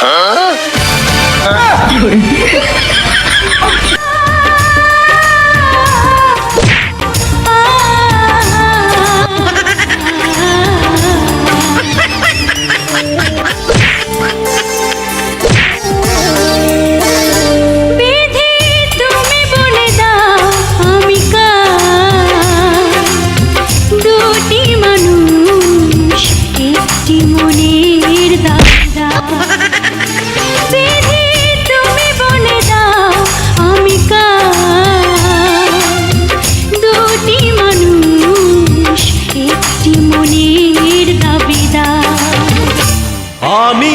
Huh? মনির দাদা। তুমি বনে আমি দুটি মানুষ একটি মনির দাবিদা আমি